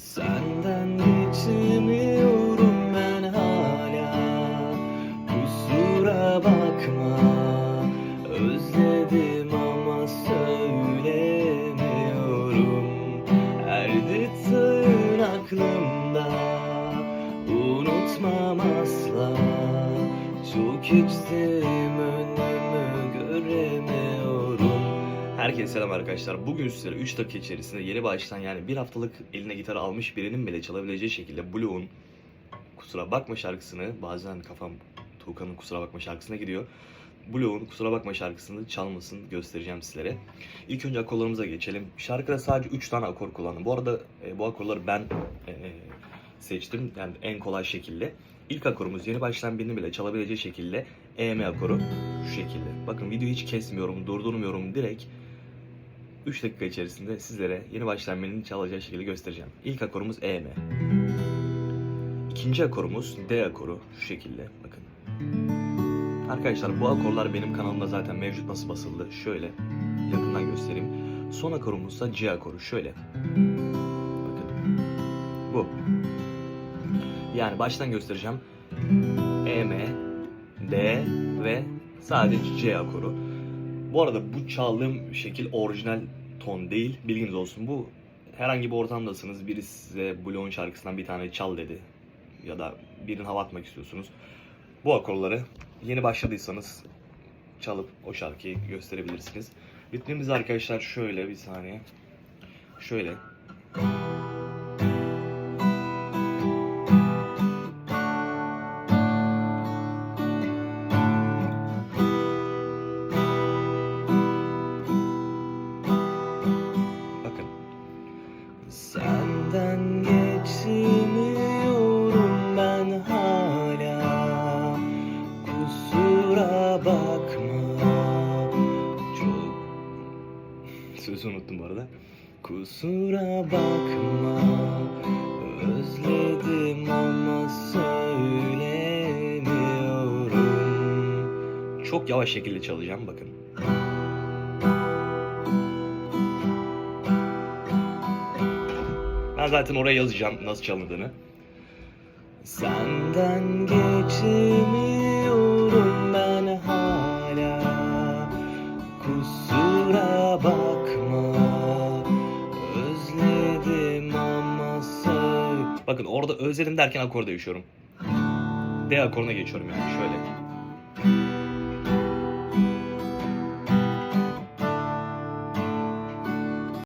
Senden geçemiyorum ben hala. Kusura bakma. Özledim ama söylemiyorum. Her detayın aklımda. Unutmam asla. Çok içtim Herkese selam arkadaşlar. Bugün sizlere 3 dakika içerisinde yeni baştan yani bir haftalık eline gitar almış birinin bile çalabileceği şekilde Blue'un Kusura Bakma şarkısını bazen kafam Tuğkan'ın Kusura Bakma şarkısına gidiyor. Blue'un Kusura Bakma şarkısını çalmasını göstereceğim sizlere. İlk önce akorlarımıza geçelim. Şarkıda sadece 3 tane akor kullandım. Bu arada e, bu akorları ben e, seçtim yani en kolay şekilde. İlk akorumuz yeni baştan birinin bile çalabileceği şekilde EM akoru şu şekilde. Bakın videoyu hiç kesmiyorum, durdurmuyorum direkt 3 dakika içerisinde sizlere yeni baştan birinin çalacağı şekilde göstereceğim. İlk akorumuz EM. İkinci akorumuz D akoru şu şekilde bakın. Arkadaşlar bu akorlar benim kanalımda zaten mevcut nasıl basıldı şöyle yakından göstereyim. Son akorumuz da C akoru şöyle. Bakın. Bu. Yani baştan göstereceğim. E, M, D ve sadece C akoru. Bu arada bu çaldığım şekil orijinal ton değil. Bilginiz olsun. Bu herhangi bir ortamdasınız. Biri size Blue'un şarkısından bir tane çal dedi. Ya da birinin hava atmak istiyorsunuz. Bu akorları yeni başladıysanız çalıp o şarkıyı gösterebilirsiniz. Ritmimiz arkadaşlar şöyle bir saniye. Şöyle. Sözü unuttum bu arada. Kusura bakma Özledim ama söylemiyorum. Çok yavaş şekilde çalacağım bakın. Ben zaten oraya yazacağım nasıl çalındığını. Senden geçemiyorum Bakın orada özledim derken akor değişiyorum D akoruna geçiyorum yani şöyle